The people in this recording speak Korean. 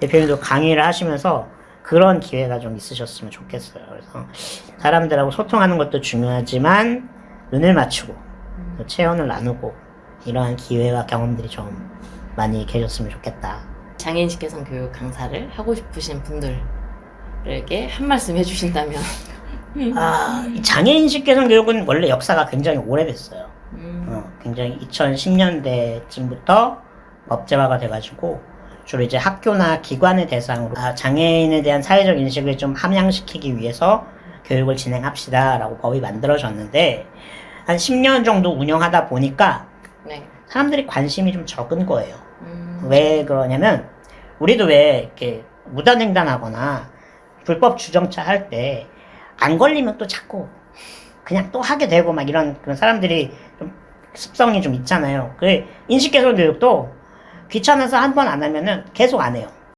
대표님도 강의를 하시면서 그런 기회가 좀 있으셨으면 좋겠어요. 그래서 사람들하고 소통하는 것도 중요하지만 눈을 맞추고 또 체온을 나누고 이러한 기회와 경험들이 좀 많이 계셨으면 좋겠다. 장애인식 개선 교육 강사를 하고 싶으신 분들에게 한 말씀 해주신다면 아, 이 장애인식 개선 교육은 원래 역사가 굉장히 오래됐어요. 음, 어, 굉장히 2010년대쯤부터 법제화가 돼가지고 주로 이제 학교나 기관을 대상으로 아, 장애인에 대한 사회적 인식을 좀 함양시키기 위해서 교육을 진행합시다라고 법이 만들어졌는데 한 10년 정도 운영하다 보니까 네. 사람들이 관심이 좀 적은 거예요. 음, 왜 그러냐면 우리도 왜 이렇게 무단횡단하거나 불법 주정차 할 때 안 걸리면 또 자꾸 그냥 또 하게 되고 막 이런 그런 사람들이 좀 습성이 좀 있잖아요. 그 인식 개선 교육도 귀찮아서 한 번 안 하면은 계속 안 해요.